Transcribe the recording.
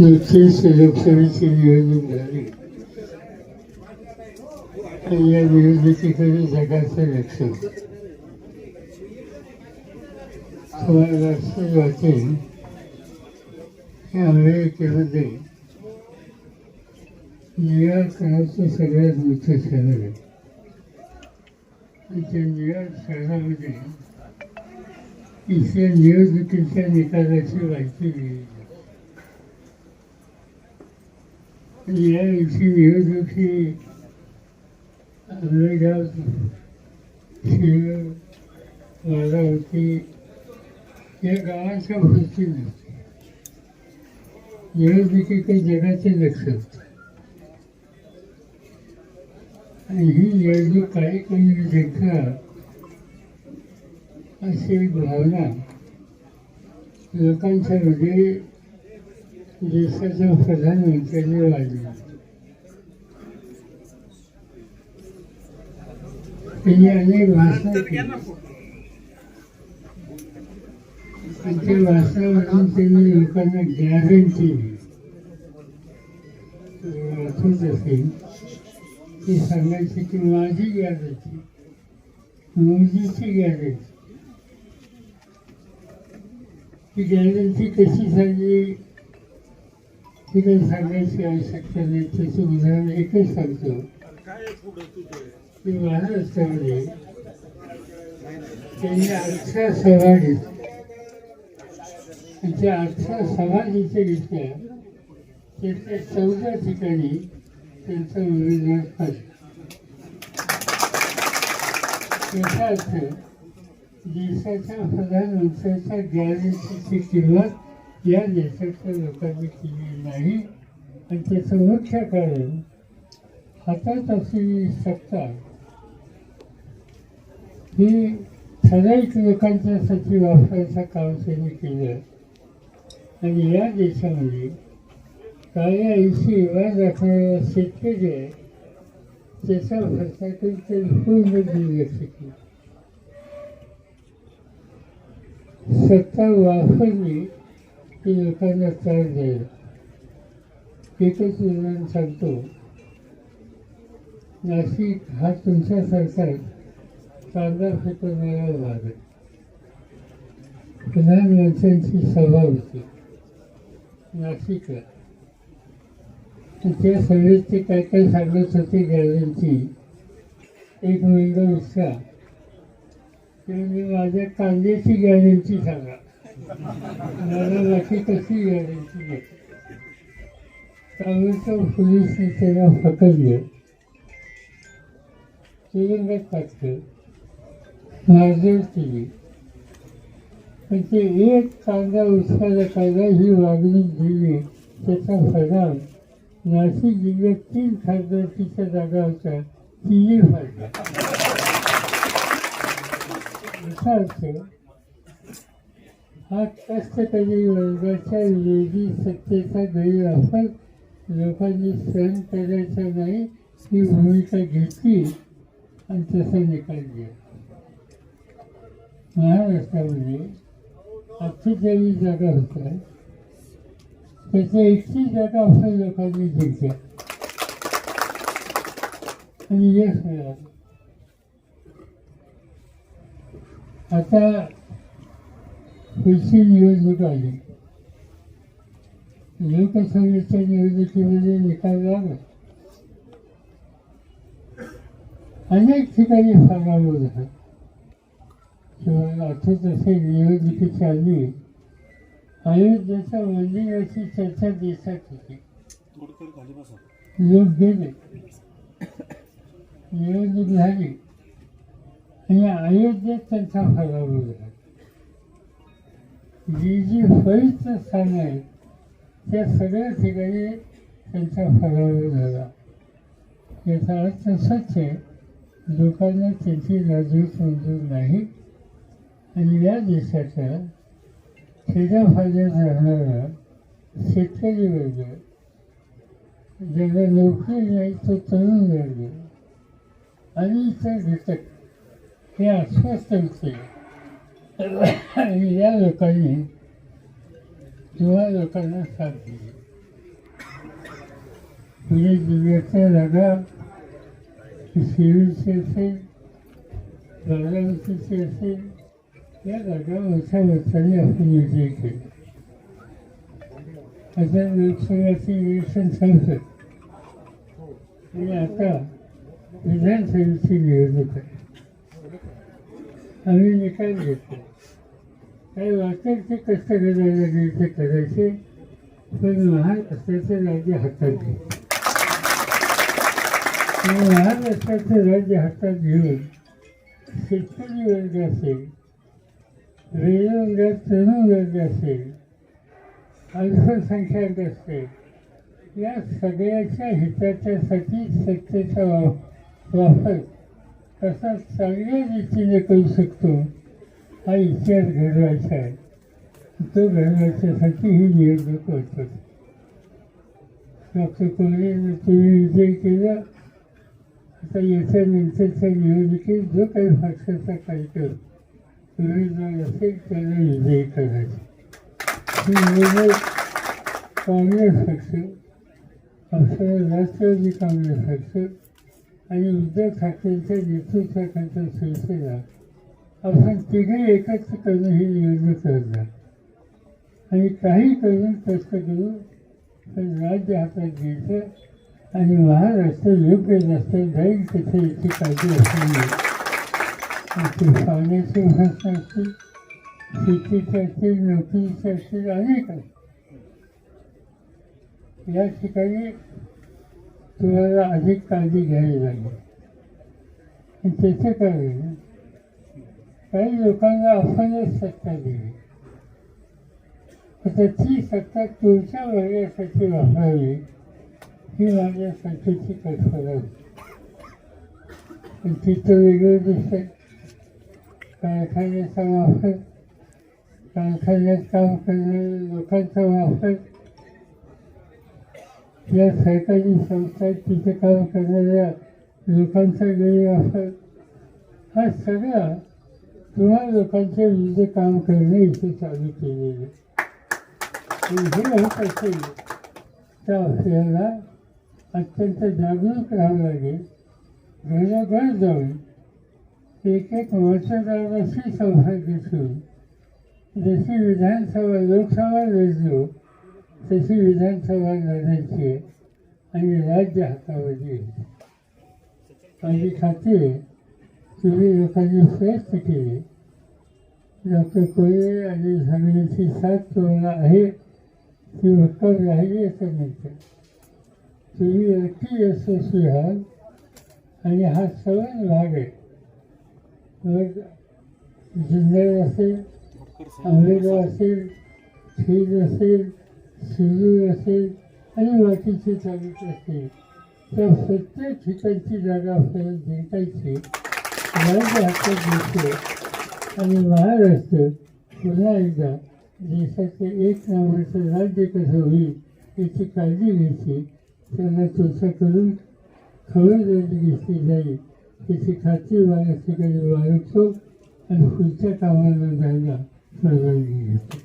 नुकतीच लोकसभेची निवडणूक झाली. आणि या निवडणुकीकडे जगाचं लक्ष. तुम्हाला लक्षात वाटेल की अमेरिकेमध्ये न्यूयॉर्क नावाचं सगळ्यात मोठं शहर आहे. आणि त्या न्यूयॉर्क शहरामध्ये इथल्या निवडणुकीच्या निकालाची माहिती दिली. याविषयी आणि या दिवशी निवडणूक ही आंबेगाव शिळ बारावती या गावाच्या भोवती नसते निवडणुकीकडे जगाचे लक्ष होतं आणि ही निवडणूक काही कमी जिंका अशी भावना लोकांच्या मध्ये देशाच्या प्रधानमंत्र्यांनी वाढली. त्यांनी अनेक भाषणं आणि त्या भाषणामधून त्यांनी लोकांना गॅरंटी आठवत असेल ती सांगायची की माझी गॅरंटी मोदीची गॅरंटी ती गॅरंटी कशी झाली ती काही सांगायची आवश्यकता नाही त्याचं उदाहरण एकच सांगतो. की महाराष्ट्रामध्ये त्यांनी अठरा सभा घेतल्या. त्या अठरा सभा जिथे घेतल्या त्याच्या चौदा ठिकाणी त्यांचा उमेदवार त्याचा अर्थ देशाच्या प्रधानमंत्र्याच्या गॅरंटीची किंमत या देशाच्या लोकांनी केली नाही. आणि त्याचं मुख्य कारण हातात असलेली सत्ता ही ठराविक लोकांच्यासाठी वापरायचं काम त्यांनी केलं. आणि या देशामध्ये काळ्या ऐंशी विवाद दाखवणारा शेतकरी आहे त्याच्या भरसाकडे ते पूर्ण दुर्लक्ष केलं सत्ता वापरली की लोकांना त्रास द्यायला एकच उदाहरण सांगतो नाशिक हा तुमच्यासारखा कांदा फेकवणारा भाग आहे प्रधानमंत्र्यांची सभा होती. नाशिकला. आणि त्या सभेत ते काय काय सांगत होते गॅरंटी एक मुलगा उत्साह. ते माझ्या कांद्याची गॅरंटी सांगा. मला नक्की कशी गॅरंटी नाही ताबडतोब पोलिसने त्याला पकडले तुरुंगात टाकलं मारझोड केली पण ते एक कांदा उत्पादकाला ही वागणूक दिली त्याचा परिणाम नाशिक जिल्ह्यात तीन खासदारकीच्या जागा होत्या तिन्ही फाडल्या याचा अर्थ हा कष्टकरी वर्गाच्या विरोधी सत्तेचा गैरवापर लोकांनी सहन करायचा नाही ही भूमिका घेतली आणि तसा निकाल दिला महाराष्ट्रामध्ये अठ्ठेचाळीस जागा होत्या त्याच्या एकतीस जागा आपल्या लोकांनी जिंकल्या आणि यश मिळालं आता पुढची निवडणूक आली. लोकसभेच्या निवडणुकीमध्ये निकाल लागला. अनेक ठिकाणी फारावर झाला. किंवा आठवत असेल निवडणुकीच्या आधी अयोध्येच्या मंदिराची चर्चा देशात होती. लोक गेले. निवडणूक झाली. आणि अयोध्येत त्यांचा फरावर झाला जी जी फळीचं स्थान आहे त्या सगळ्या ठिकाणी त्यांचा फरावर झाला याचा अर्थ सच आहे लोकांना त्यांची नाजूक मंजूर नाही आणि या देशाच्या फायद्यात राहणारा शेतकरी वर्ग ज्याला नोकरी नाही तो तरुण वर्ग आणि इतर घटक हे अस्वस्थ होते या लोकांनी किंवा लोकांना साथ दिली. म्हणजे जिल्ह्याच्या लढा शिरूरची असेल बारामतीची असेल या जागा मोठ्या मताने आपण विजय केला. आता लोकसभेचे इलेक्शन संपत आणि आता विधानसभेची निवडणूक आहे. आम्ही निकाल घेतो? काही वाटेल ते कष्ट करायला ते करायचे. पण महान असल्याचं राज्य हातात घे. महाराष्ट्राचं राज्य हातात घेऊन शेतकरी वर्ग असेल रेल्वे तरुण वर्ग असेल अल्पसंख्याक असेल या सगळ्याच्या हिताच्यासाठी सत्तेचा वा वापर कसा चांगल्या रीतीने करू शकतो. हा इतिहास घडवायचा आहे. तो घडवायच्यासाठी ही निवडणूक होत. डॉक्टर कोहलीने तुम्ही विजय केला. आता याच्यानंतरच्या निवडणुकीत जो काही पक्षाचा कार्यक्रम उमेदवार असेल त्याला विजयी करायचा. ही निवडणूक काँग्रेस पक्ष आपलं राष्ट्रवादी काँग्रेस पक्ष आणि उद्धव ठाकरेंच्या नेतृत्वाखालचा संस्थेला आपण तिघे एकत्र करणं ही निवडणूक करणार आणि काही करून कष्ट करून पण राज्य हातात घ्यायचं आणि महाराष्ट्र योग्य रस्त्यात जाईल तिथे याची काळजी असली पाण्याची भाषा असतील शेतीचे असतील नोकरीचे असतील अनेक असतील. या ठिकाणी तुम्हाला अधिक काळजी घ्यावी लागेल. आणि त्याचं काय? होईल? काही लोकांना आपणच सत्ता दिली. आता ती सत्ता तुमच्या वर्गासाठी वापरावी ही माझ्या सत्तेची कल्पना होती तिथं वेगळं दिसतंय. कारखान्याचा वापर कारखान्यात काम करणाऱ्या लोकांचा वापर या सरकारी संस्था तिथे काम करणाऱ्या लोकांचा गैरवापर हा सगळा किंवा लोकांच्या विरुद्ध काम करणे इथे चालू केलेलं हे होत असेल तर आपल्याला अत्यंत जागरूक राहावं लागेल. घरोघर जाऊन एक एक मतदाराशी संपर्क घेऊन जशी विधानसभा लोकसभा लढलो तशी विधानसभा लढायची आणि राज्य हातामध्ये. माझी खात्री आहे तुम्ही लोकांनी प्रयत्न केले. डॉक्टर कोळे आणि सगळ्यांची साथ तुम्हाला आहे ती भक्कम राहिली असं नंतर तुम्ही अति यशस्वी आहात आणि हा सवय भाग आहे. मग जुन्नर असेल आंबेगाव असेल खेड असेल शिरूर असेल आणि बाकीचे तालुके असेल त्या प्रत्येक ठिकाणची जागा आपल्याला जिंकायची राज्य हातात घेतो आणि महाराष्ट्र पुन्हा एकदा देशाचे एक नावाचं राज्य कसं होईल याची काळजी घ्यायची. त्यांना तुमच्याकडून खबरदारी घेतली जाईल. त्याची खात्री बाळगण्याची बाळगतो आणि पुढच्या कामाला जायला परवानगी घेतो